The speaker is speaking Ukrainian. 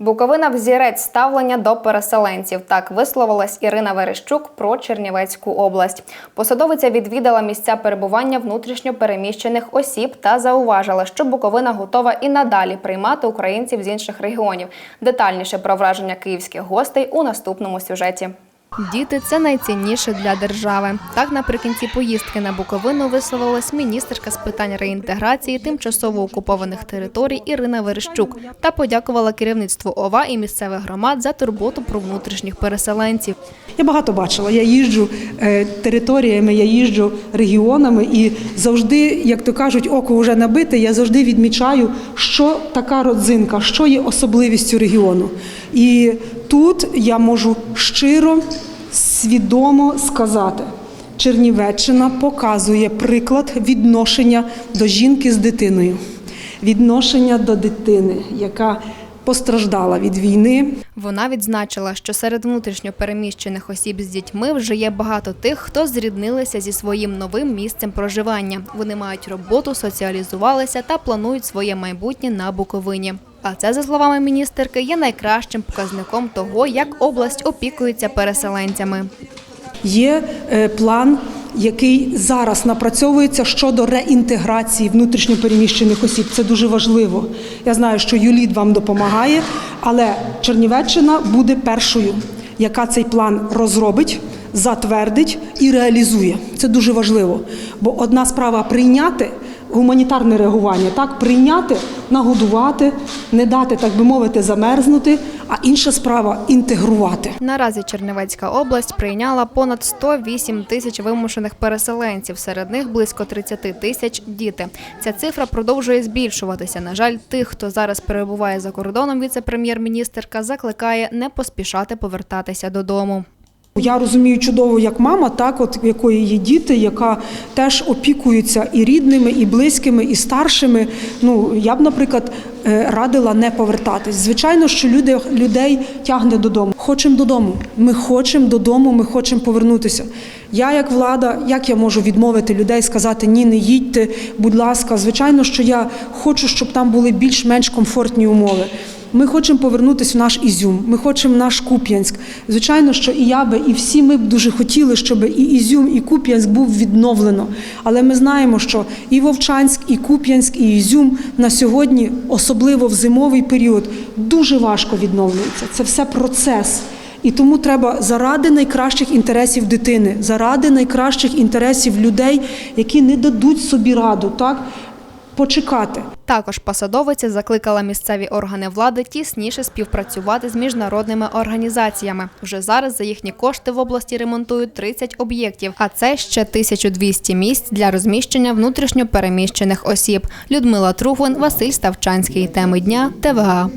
Буковина взірець ставлення до переселенців. Так висловилась Ірина Верещук про Чернівецьку область. Посадовиця відвідала місця перебування внутрішньо переміщених осіб та зауважила, що Буковина готова і надалі приймати українців з інших регіонів. Детальніше про враження київських гостей у наступному сюжеті. Діти це найцінніше для держави. Так, наприкінці поїздки на Буковину висловилась міністерка з питань реінтеграції тимчасово окупованих територій Ірина Верещук та подякувала керівництву ОВА і місцевих громад за турботу про внутрішніх переселенців. Я багато бачила. Я їжджу е, територіями, я їжджу регіонами, і завжди, як то кажуть, око вже набите. Я завжди відмічаю, що така родзинка, що є особливістю регіону. І тут я можу щиро, свідомо сказати. Чернівеччина показує приклад відношення до жінки з дитиною, відношення до дитини, яка постраждала від війни, Вона відзначила, що серед внутрішньо переміщених осіб з дітьми вже є багато тих, хто зріднилися зі своїм новим місцем проживання. Вони мають роботу, соціалізувалися та планують своє майбутнє на Буковині. А це, за словами міністерки, є найкращим показником того, як область опікується переселенцями. Є е, план, який зараз напрацьовується щодо реінтеграції внутрішньопереміщених осіб. Це дуже важливо. Я знаю, що ЮЛІД вам допомагає, але Чернівеччина буде першою, яка цей план розробить, затвердить і реалізує. Це дуже важливо. Бо одна справа прийняти. Гуманітарне реагування, так прийняти, нагодувати, не дати, так би мовити, замерзнути, а інша справа інтегрувати. Наразі Чернівецька область прийняла понад 108 тисяч вимушених переселенців. Серед них близько 30 тисяч діти. Ця цифра продовжує збільшуватися. На жаль, тих, хто зараз перебуває за кордоном, віце-прем'єр-міністерка закликає не поспішати повертатися додому. Я розумію чудово, як мама, так от якої є діти, яка теж опікується і рідними, і близькими, і старшими. Ну я б, наприклад, е, радила не повертатись. Звичайно, що люди людей тягне додому. Хочемо додому. Ми хочемо додому, ми хочемо повернутися. Я, як влада, як я можу відмовити людей, сказати ні, не їдьте, будь ласка. Звичайно, що я хочу, щоб там були більш-менш комфортні умови. Ми хочемо повернутися в наш Ізюм, ми хочемо в наш Куп'янськ. Звичайно, що і я би, і всі ми б дуже хотіли, щоб і Ізюм, і Куп'янськ був відновлено. Але ми знаємо, що і Вовчанськ, і Куп'янськ, і Ізюм на сьогодні, особливо в зимовий період, дуже важко відновлюються. Це все процес. І тому треба заради найкращих інтересів дитини, заради найкращих інтересів людей, які не дадуть собі раду, так почекати. Також посадовиця закликала місцеві органи влади тісніше співпрацювати з міжнародними організаціями. Вже зараз за їхні кошти в області ремонтують 30 об'єктів, а це ще 1200 місць для розміщення внутрішньо переміщених осіб. Людмила Тругун, Василь Ставчанський. Теми дня ТВА.